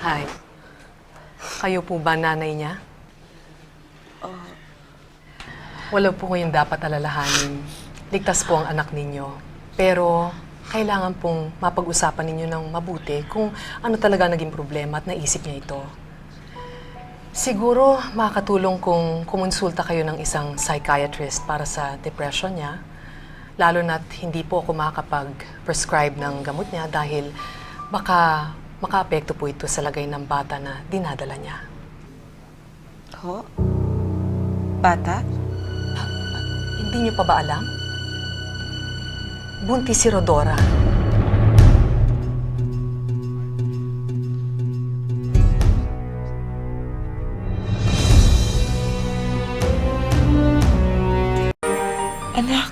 Hi. Kayo po ba nanay niya? Wala po kayong dapat alalahanin. Ligtas po ang anak ninyo. Pero kailangan pong mapag-usapan ninyo ng mabuti kung ano talaga naging problema at naisip niya ito. Siguro makakatulong kung kumonsulta kayo ng isang psychiatrist para sa depression niya. Lalo na't hindi po ako makakapag-prescribe ng gamot niya dahil baka makaapekto po ito sa lagay ng bata na dinadala niya. Ho? Bata? Hindi niyo pa ba alam? Buntis si Rodora. Anak,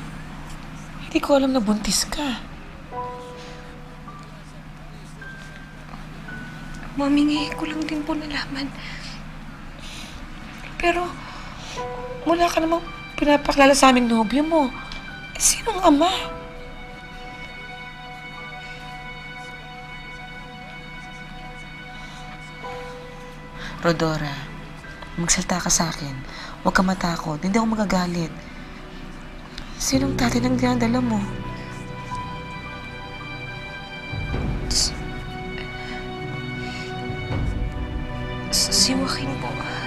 hindi ko alam na buntis ka. Mamingi ko lang din po nalaman. Pero, mula ka namang pinapakilala sa aming nobyo mo. Eh, sinong ama? Rodora, magsalta ka sa akin. Huwag ka matakot. Hindi ako magagalit. Sinong tatay ng dinadala mo? Si Joaquin po.